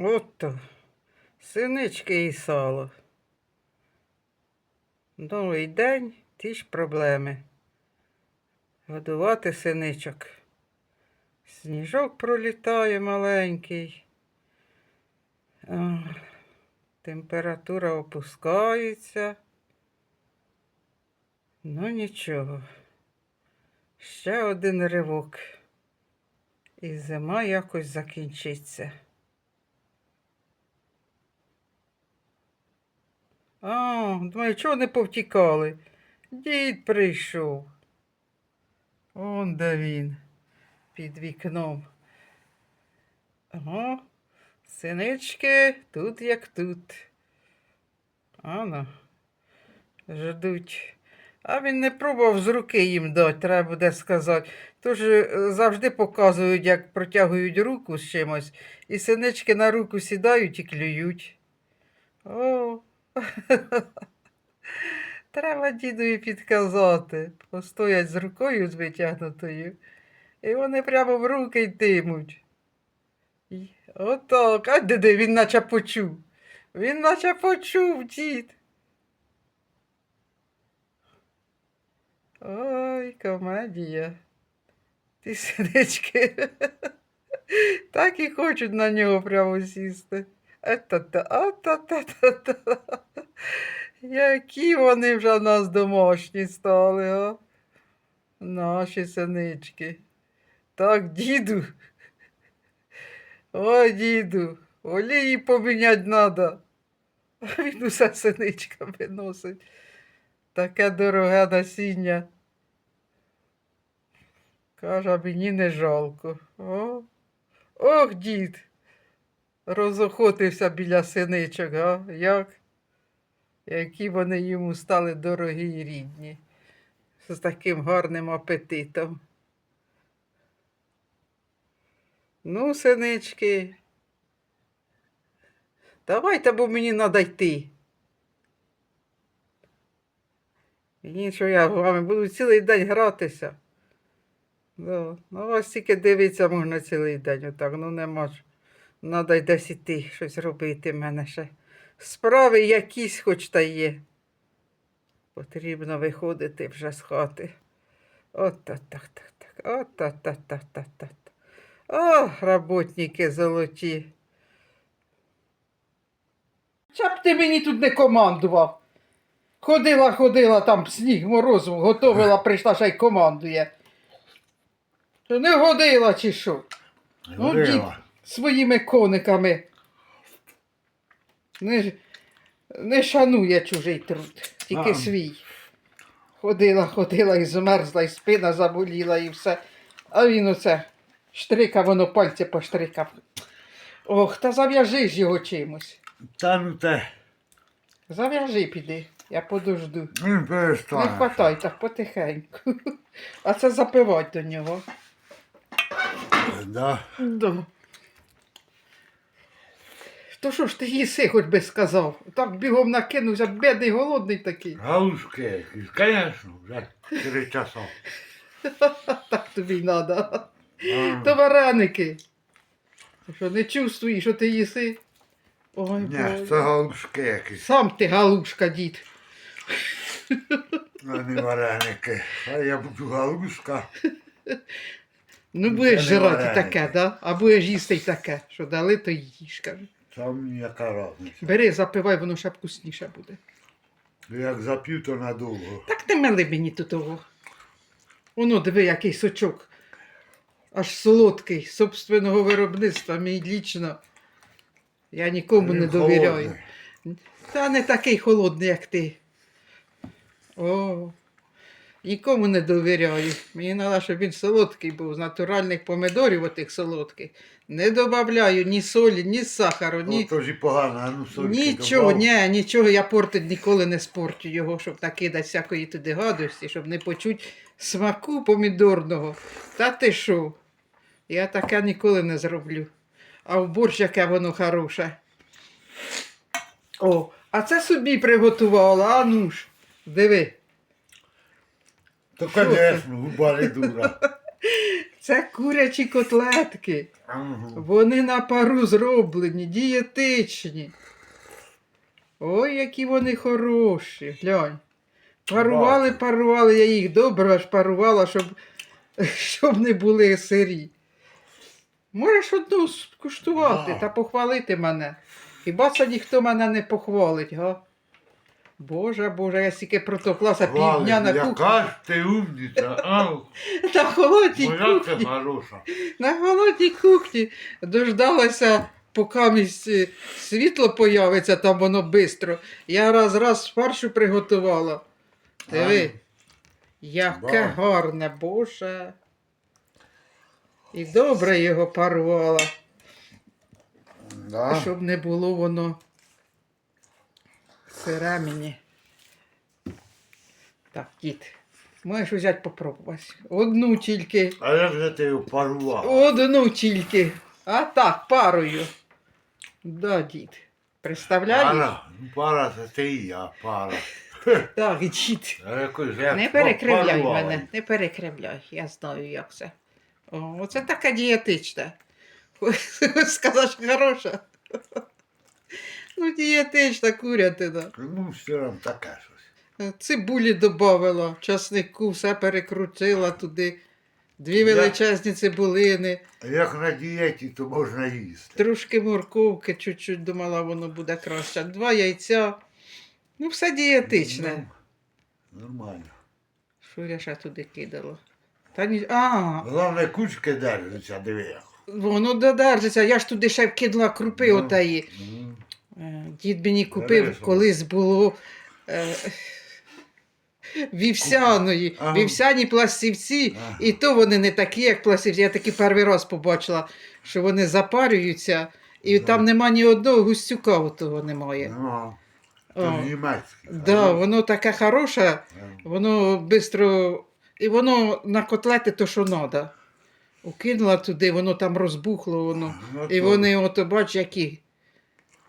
Ото, синички і сало. Новий день, ті ж проблеми. Годувати синичок. Сніжок пролітає маленький. Температура опускається. Ну нічого. Ще один ривок. І зима якось закінчиться. А, думаю, чого не повтікали? Дід прийшов. Он де він під вікном. Ага, синички тут як тут. Ано, ждуть. А він не пробував з руки їм дати, треба буде сказати. Тож е, завжди показують, як протягують руку з чимось, і синички на руку сідають і клюють. О, треба дідові підказати. Постоять з рукою з витягнутою, і вони прямо в руки йтимуть. Отак, а де він наче почув. Він наче почув, дід. Ой, комедія. Ті синички. Так і хочуть на нього прямо сісти. Ета-та, ата-та-та-та. Які вони вже в нас домашні стали, а? Наші синички. Так, діду. О, діду, олії поміняти треба. Він усе синичка виносить. Таке дороге насіння. Каже, мені не жалко. О, ох, дід. Розохотився біля синичок, а? Як? Які вони йому стали дорогі і рідні. З таким гарним апетитом. Ну, синички. Давайте, бо мені треба йти. Я з вами буду цілий день гратися. Да. Ну, вас тільки дивитися можна цілий день, отак, ну нема ж. Надо й десь іти, щось робити в мене ще. Справи якісь хоч та є. Потрібно виходити вже з хати. От так, так, так, так. От так, так, так, так, так. О, роботники золоті. Ча б ти мені тут не командував. Ходила, ходила там сніг, мороз, готовила, прийшла, ще й командує. Не годила чи що? Ну, дід своїми кониками. Не, не шанує чужий труд, тільки А. свій. Ходила, ходила і змерзла, і спина заболіла, і все. А він оце штрика, воно пальці поштрикав. Ох, та зав'яжи ж його чимось. Та ну те, Зав'яжи піди, я подожду. він Не хватай так потихеньку. А це запивать до нього. Да. Да. То що ж ти їси, хоч би сказав? Так бігом накинувся, бідний, голодний такий. Галушки звісно, вже три часа. Так тобі й треба. То вареники. Ти Що не чувствуєш, що ти їси? Ой, Ні, Боже. це галушки якісь, Сам ти галушка, дід. а не вареники. А я буду галушка. Ну будеш не жрати вареники. таке, да? а будеш їсти й таке, що дали, то їж, кажу. Там ніяка різниця. Бери, запивай, воно ще вкусніше буде. Як зап'ю, то надовго. Так не мели мені тут того. Воно, диви, який сочок. Аж солодкий, собственного виробництва, мій лічно. Я нікому не довіряю. холодний. Та не такий холодний, як ти. О, нікому не довіряю. Мені треба, щоб він солодкий був, з натуральних помидорів отих солодких. Не додаю ні солі, ні сахару, ні. Ото ж і погано, а ну сольки Нічого, ні, нічого я портить ніколи не спорчу його, щоб накидати всякої туди гадості, щоб не почути смаку помідорного. Та ти що? Я таке ніколи не зроблю. А в борщ яке воно хороше. О, а це собі приготувала, а ну ж, диви. То, звісно, губа не дура. Це курячі котлетки. Вони на пару зроблені, дієтичні. Ой, які вони хороші. Глянь. Парували, парували, я їх добре аж парувала, щоб, щоб не були сирі. Можеш одну скуштувати та похвалити мене. Хіба це ніхто мене не похвалить, га? Боже, Боже, я стільки протокласа півдня на кухні. Яка ж ти умниця, а? На холодній Моя ти кухні. хороша. На холодній кухні дождалася, поки місь, е, світло появиться, там воно бистро. Я раз раз фаршу приготувала. Диви, яке Ба. гарне, Боже. І добре його парувала, Да. щоб не було воно мені. Так, дід, можеш взяти попробувати. Одну тільки. А як же ти його парував? Одну тільки. А так, парою. Да, дід. Представляєш? Пара, ну, пара це ти і я, пара. Так, дід. А якось як Не перекривляй мене, не перекривляй. Я знаю, як це. О, оце така дієтична. Сказав, що хороша. Ну, дієтична курятина. Ну, все одно таке щось. Цибулі додавала, часнику, все перекрутила туди. Дві Я- величезні цибулини. Як на дієті, то можна їсти. Трошки морковки, чуть-чуть думала, воно буде краще. Два яйця. Ну, все дієтичне. Ну, нормально. Що я ще туди кидала? Та ні. А, Головне, кучки держаться, диви воно додержиться. Я ж туди ще вкидала крупи Ну. отаї. Е, Дід мені купив, колись було. Е, Вівсяної, Ага. вівсяні пластівці, Ага. і то вони не такі, як пластівці. Я таки перший раз побачила, що вони запарюються, і Да. там нема ні одного густюка, того немає. Ну, О. Да, воно таке хороше, воно швидко. І воно на котлети то, що треба. Укинула туди, воно там розбухло, воно. Ну, І вони, ото бач, які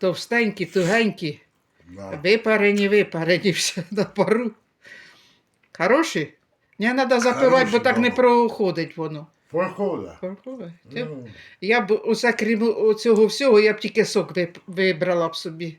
товстенькі, тугенькі, Да. випарені, випарені все на пару. Хороші? Не треба запивати, бо Хороші, так не проходить воно. Проходить. Я б- Ну, Я б усе крім цього всього, я б тільки сок вибрала б собі.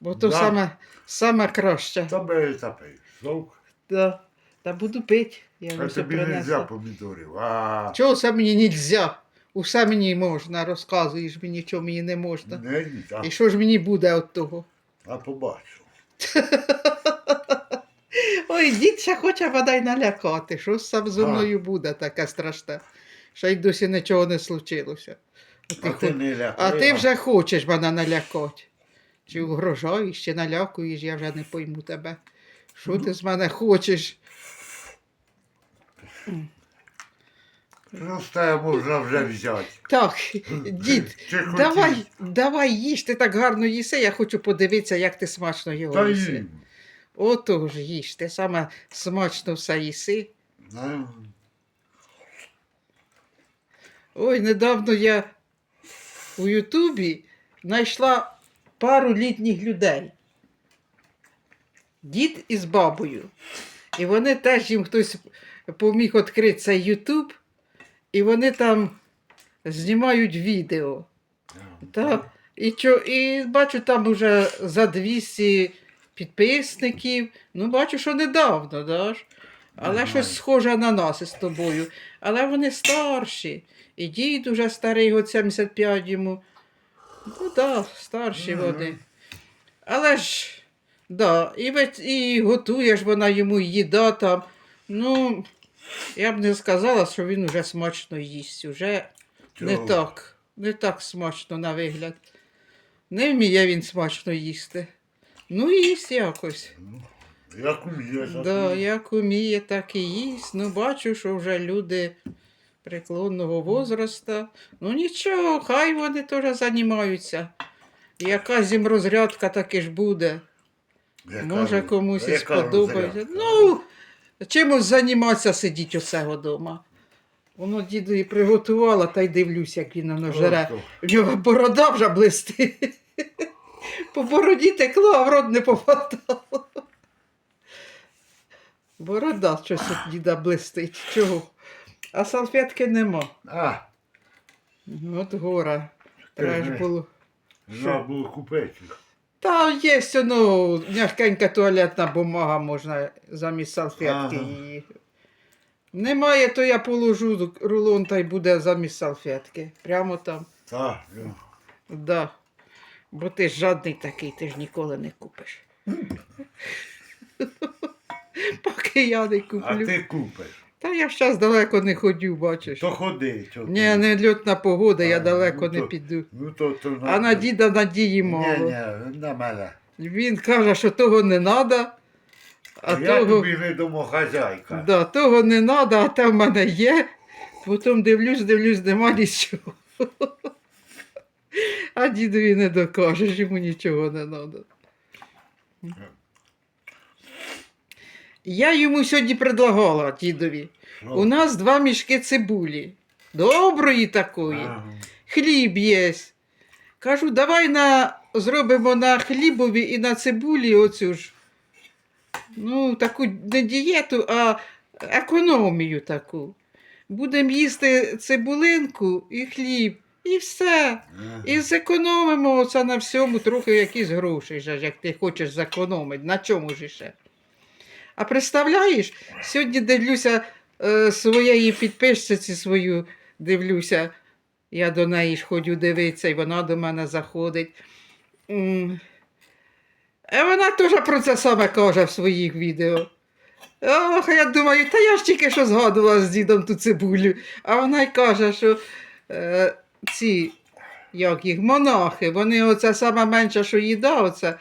Бо то Да. саме, саме краще. та бери та пий. Сок. Да. Та буду пити. Я А тобі не принесла. можна помідорів. А, Чого все мені не можна? Усе мені можна, розказуєш мені, що мені не можна. не а, І що ж мені буде від того? а побачу. Ой, дід ще хоче бодай налякати. Що ж сам зо А. мною буде таке страшне? Ще й досі нічого не случилося. А ти, А ти хо- не лякай. а ти вже хочеш мене налякати. Чи угрожаєш, чи налякуєш, я вже не пойму тебе. Що ти з мене хочеш? Просто я можна вже взяти. Так, дід, Чи хотів? давай, давай їж, ти так гарно їси, я хочу подивитися, як ти смачно його Та їси. їм. Отож їж, ти саме смачно все їси. Ну, Ой, недавно я у Ютубі знайшла пару літніх людей. Дід із бабою. І вони теж їм хтось поміг відкрити цей Ютуб, і вони там знімають відео. Так. І, чо, і бачу, там уже за 200 підписників. Ну, бачу, що недавно, да? Але Нормально. щось схоже на нас із тобою. Але вони старші. І дід уже старий, от 75 йому. Ну так, да, старші Мгм. вони. Але ж, да, і, і готує ж вона йому їда там. Ну, я б не сказала, що він уже смачно їсть. Уже не Чого? так, не так смачно на вигляд. Не вміє він смачно їсти. Ну, їсть якось. Як уміє. так Да, як уміє, так і їсть. Ну, бачу, що вже люди преклонного возраста. Ну нічого, хай вони теж займаються. Якась їм розрядка таки ж буде. Яка Може ви- комусь і яка сподобається. розрядка? Ну, чимось займатися сидіть усього вдома. Воно діду і приготувала, та й дивлюсь, як він воно жере. В нього борода вже блистить. По бороді текло, а в рот не попадало. Борода щось от діда блистить. Чого? А салфетки нема. А, От гора. Треба ж було. треба було купити. Та є ну, м'якенька туалетна бумага можна замість салфетки Ага. її. Немає, то я положу рулон та й буде замість салфетки. Прямо там. Так, ну. Да. Бо ти ж жадний такий, ти ж ніколи не купиш. Поки я не А куплю. ти купиш. Та я зараз далеко не ходю, бачиш. То ходи. чого ти? Ні, не льотна погода, я А, далеко ну не то- піду. Ну то, то А на діда надії Ні, мало. ні, на мене. Він каже, що того не треба, а я того, тобі не домохазяйка. да, того не треба, а те в мене є. Потім дивлюсь, дивлюсь, нема нічого. А дідові не докажеш, йому нічого не треба. Я йому сьогодні предлагала дідові. Що? У нас два мішки цибулі. Доброї такої. Ага. Хліб є. Кажу, давай на, зробимо на хлібові і на цибулі оцю ж. Ну, таку не дієту, а економію таку. Будемо їсти цибулинку і хліб, і все. Ага. І зекономимо оце на всьому трохи якісь гроші, як ти хочеш зекономити. На чому ж іще? А представляєш, сьогодні дивлюся е, своєї підписчиці свою, дивлюся, я до неї ж ходжу дивитися, і вона до мене заходить. А вона теж про це саме каже в своїх відео. Ох, я думаю, та я ж тільки що згадувала з дідом ту цибулю. А вона й каже, що е, ці, як їх, монахи, вони оце саме менше, що їда, оце,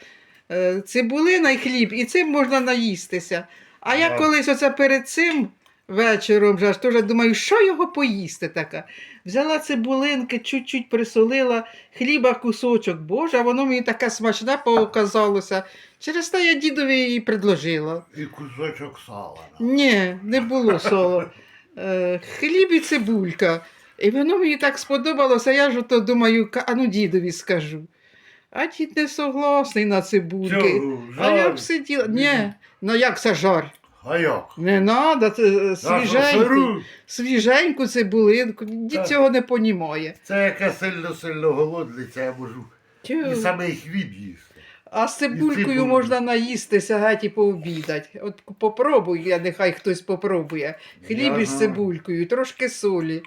цибулина і хліб, і цим можна наїстися. А я колись оце перед цим вечором вже ж теж думаю, що його поїсти таке. Взяла цибулинки, чуть-чуть присолила, хліба кусочок, боже, а воно мені таке смачне показалося. Через те я дідові її предложила. І кусочок сала. Ні, не було соло. Е, хліб і цибулька. І воно мені так сподобалося, я ж ото думаю, а ну дідові скажу. А дід не согласний на цибульки. Чого? А я б сиділа. Ні, ну як це жар? А як? Не треба, це е, свіженьку, свіженьку цибулинку. Дід Так. цього не понімає. Це яке сильно-сильно голодний, це я можу і Тю. самий хліб їсти. А з цибулькою цибулю. можна наїстися геть і пообідати. От попробуй, я нехай хтось попробує. Хліб із Ага. цибулькою, трошки солі.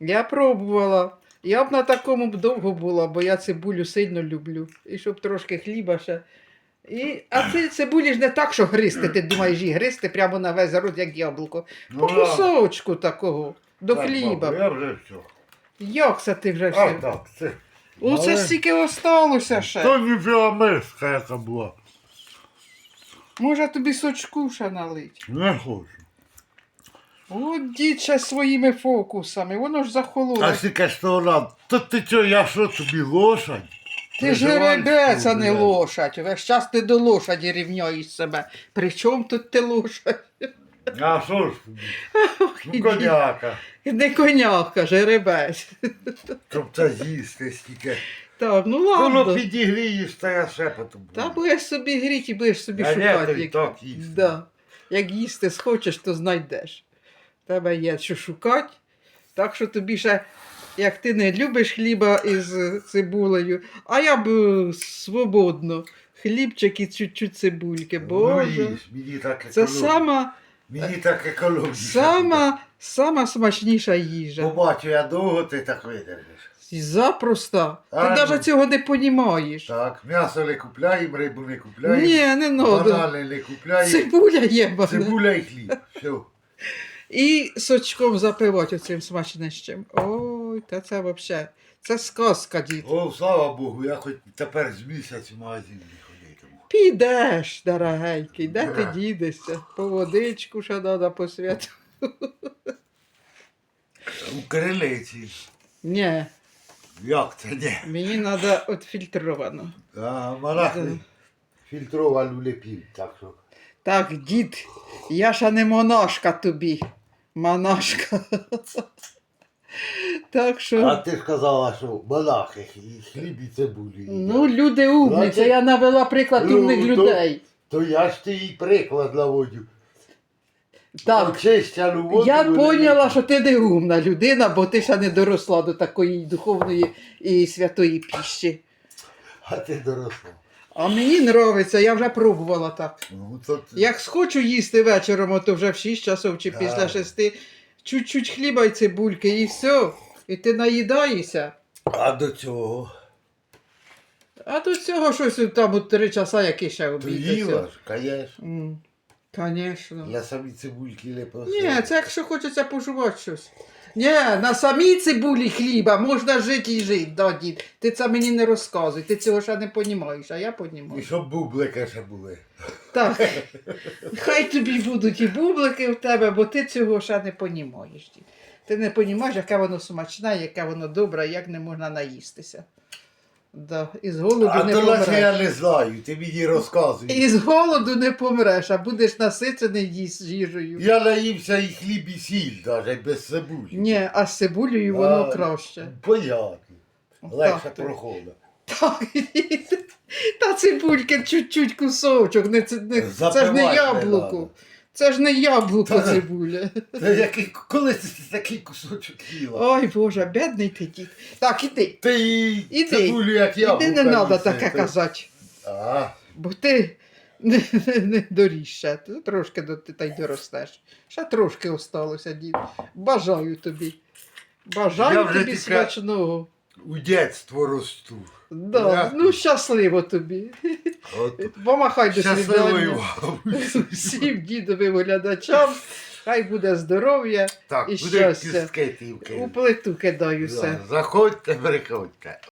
Я пробувала. Я б на такому б довго була, бо я цибулю сильно люблю. І щоб трошки хліба ще. І, а це цибулі ж не так, що гристи. Ти думаєш, її гристи прямо на весь рот, як яблуко. По Ну, да. кусочку такого, до Так, хліба. бабу, Я вже все. Як це ти вже А все? так, це. Оце Але- стільки осталося ще. То миска яка була. Може тобі сочку ще налить? Не хочу. От дід своїми фокусами, воно ж А захололо. сіка що нам? То ти чо, я що тобі лошадь? Ти ж жеребець, а не лошадь. Весь час ти до лошаді рівняєш себе. При чому тут ти лошадь? А що ж? Ну, коняка. Не коняка, жеребець. Щоб це з'їсти стільки. Так, ну Воно підігрієш, та я ще потім. Та будеш собі гріти і будеш собі А шукати. Як... так їсти. Да. як їсти схочеш, то знайдеш. Тебе є що шукати. Так що тобі ще, як ти не любиш хліба із цибулею, а я б е, свободно. Хлібчик і чуть-чуть цибульки. Ну, Боже. їж, мені так Це сама, Мені так екологічно. сама, сама смачніша їжа. Побачу, я довго ти так видержиш. Запросто. Ти А, ну. навіть цього не понімаєш. Так, м'ясо не купляємо, рибу не купляємо. Ні, не надо. Банани не купляємо. Цибуля є. Цибуля і хліб. Все. І сочком запивати оцим смачнищем. Ой, та це взагалі. Це сказка, дід. О, слава Богу, я хоч тепер з місяць в магазин не ходитиму. Підеш, дорогенький, де ти дідешся? По водичку ще треба по святу. У крилиці. Ні, Як це ні? мені треба отфільтровано. А, монахи фільтровану не так що. Так, дід, я ще не монашка тобі. Монашка. Так А ти ж казала, що монахи і хліб і цибулі. Ну, люди умні, це я навела приклад ну, умних то- людей. То я ж ти їй приклад наводю. Так, воду. я поняла, що ти не умна людина, бо ти ще не доросла до такої духовної і святої піщі. А ти доросла. А мені подобається, я вже пробувала так. Ну, то ти- Як схочу їсти вечором, то вже в 6 часов чи Так. після 6, чуть-чуть хліба й цибульки і все. І ти наїдаєшся. А до цього? А до цього щось там от 3 часа, які ще обійдеться. ж. М, Я самі цибульки не просив. Ні, це якщо хочеться пожувати щось. Ні, на самій цибулі хліба можна жити і жити, да, дід. Ти це мені не розказуй, ти цього ще не понімаєш, а я І понімаю. щоб бублика ще були. Так. Хай тобі будуть і бублики в тебе, бо ти цього ще не понімаєш. дід. Ти не понімаєш, яке воно смачне, яке воно добре, як не можна наїстися. Да. І з голоду А не то наче помреш. я не знаю, ти мені розказуєш. І з голоду не помреш, а будеш насичений їс- їжею. Я наївся і хліб і сіль, навіть без цибулі. Ні, а з цибулею воно А, краще. Понятно. Легше Так, проходить. Так, та цибульки чуть-чуть кусочок, не, це, не, це ж не Запивати не яблуко. надо. Це ж не яблуко Та- цибуля. Та який, коли ти такий кусочок їла? Ой Боже, бідний ти дід. Так, іди. Ти Іди. цибулю, як яблука. Іди не треба їси, таке то- казати. А, Бо ти не, не, не доріс ще. Ти трошки до, ти та й доростеш. Ще трошки осталося, дід. Бажаю тобі. Бажаю Я вже тобі тільки- смачного. У дєтство росту. Да. Я- Ну, щасливо тобі. От, Помахай до вам. Всім дідовим глядачам. Хай буде здоров'я. Так, І буде щастя. кістки тівки. У плиту кидаюся. Заходьте, приходьте.